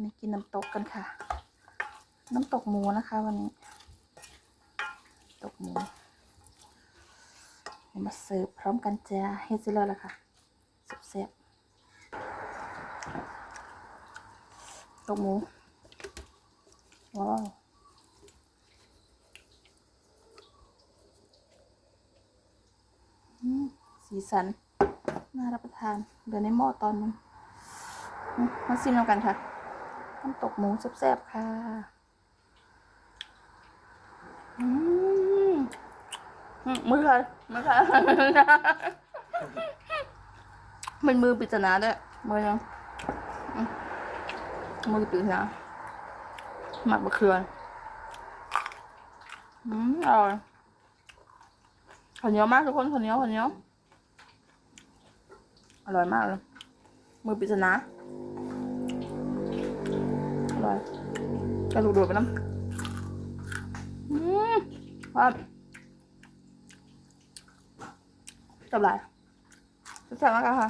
วันนี้กินน้ำตกกันค่ะ น้ำตกหมูนะคะ วันนี้ ตกหมูมาเสิร์ฟพร้อมกันจ้าเฮ็ดเสร็จแล้วล่ะค่ะแซ่บตกหมู ว้าวสีสัน น่ารับประทาน เดี๋ยวในหม้อตอนนึงมาชิมน้ำกันค่ะ น้ำตกหมูแซ่บๆค่ะอืมอืมมือใครมือใครมันมือปริศนาด้วยมือยังมมือปริศนาหมักบะเขืออืมอร่อยข้าวเหนียวมากทุกคนข้าวเหนียวข้าวเหนียวอร่อยมากเลยมือปริศนา กระดูกโดดไปน้ำอืมว่าจับหลายแซ่บมากค่ะ